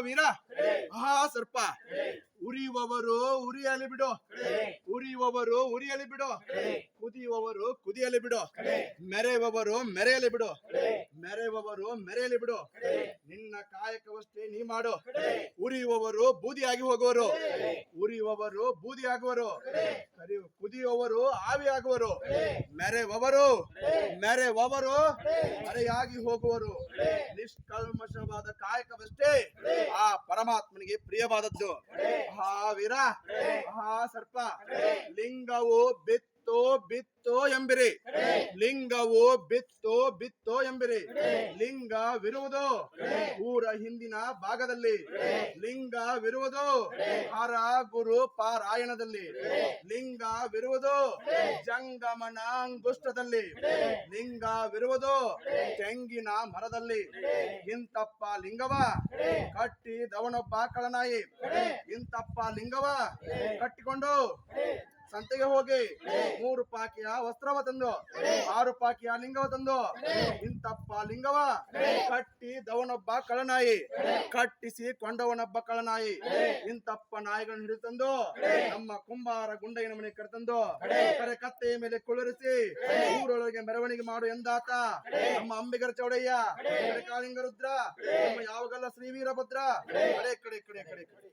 ವೀರ? ಮಹಾ ಸರ್ಪ. ಉರಿಯುವವರು ಉರಿಯಲಿ ಬಿಡು. ಉರಿಯುವವರು ಉರಿಯಲಿ ಬಿಡು. ಕುದಿಯುವವರು ಕುದಿಯಲಿ ಬಿಡು. ಮೆರೆಯುವವರು ಮೆರೆಯಲಿ ಬಿಡು. ಮೆರೆಯುವವರು ಮೆರೆಯಲಿ ಬಿಡು. ನಿನ್ನ ಕಾಯಕವಷ್ಟೇ ನೀ ಮಾಡು. ಉರಿಯುವವರು ಬೂದಿಯಾಗಿ ಹೋಗುವರು. ಉರಿಯುವವರು ಬೂದಿಯಾಗುವರು. ಕರಿ ಕುದಿಯುವವರು ಆವಿಯಾಗುವರು. ಮೆರೆಯುವವರು ಮೆರೆಯುವವರು ಮರೆಯಾಗಿ ಹೋಗುವರು. ನಿಷ್ಕಲ್ಮಶವಾದ ಕಾಯಕವಷ್ಟೇ ಆ ಪರಮಾತ್ಮನಿಗೆ ಪ್ರಿಯವಾದದ್ದು. ಮಹಾವೀರ ಮಹಾಸರ್ಪ ಮಹಾ ಸರ್ಪ ಲಿಂಗವು ಬಿತ್ತು ಬಿತ್ತು ಎಂಬಿರಿ. ಲಿಂಗವು ಬಿತ್ತೋ ಬಿತ್ತೋ ಎಂಬಿರಿ. ಲಿಂಗವಿರುವುದು. ಊರ ಹಿಂದಿನ ಭಾಗದಲ್ಲಿ. ಲಿಂಗವಿರುವುದು. ಹರ ಗುರು ಪಾರಾಯಣದಲ್ಲಿ. ಲಿಂಗವಿರುವುದು. ಜಂಗಮನಾಂಗುಷ್ಟದಲ್ಲಿ. ಲಿಂಗವಿರುವುದು. ತೆಂಗಿನ ಮರದಲ್ಲಿ. ಇಂತಪ್ಪ ಲಿಂಗವ. ಕಟ್ಟಿ ದವನೊಬ್ಬ ಕಳನಾಯಿ ಇಂತಪ್ಪ ಲಿಂಗವ. ಕಟ್ಟಿಕೊಂಡು. ಸಂತೆಗೆ ಹೋಗಿ ಮೂರು ಪಾಕಿಯ ವಸ್ತ್ರವ ತಂದು ಆರು ಪಾಕಿಯ ಲಿಂಗವ ತಂದು ಇಂತಪ್ಪ ಲಿಂಗವ ಕಟ್ಟಿ ದವನೊಬ್ಬ ಕಳನಾಯಿ ಕಟ್ಟಿಸಿ ಕೊಂಡವನೊಬ್ಬ ಕಳನಾಯಿ ಇಂತಪ್ಪ ನಾಯಿಗಳನ್ನು ಹಿಡಿದು ತಂದು ನಮ್ಮ ಕುಂಬಾರ ಗುಂಡಯ್ಯನ ಮನೆ ಕರೆತಂದು ಕರೆ ಕತ್ತೆಯ ಮೇಲೆ ಕುಳರಿಸಿ ಊರೊಳಗೆ ಮೆರವಣಿಗೆ ಮಾಡು ಎಂದಾತ. ನಮ್ಮ ಅಂಬಿಗರ ಚೌಡಯ್ಯ ಕಡೆ ಕಾಳಿಂಗ ರುದ್ರ ನಮ್ಮ ಯಾವಾಗಲ್ಲ ಶ್ರೀ ವೀರಭದ್ರ. ಕಡೆ ಕಡೆ ಕಡೆ ಕಡೆ ಕಡೆ.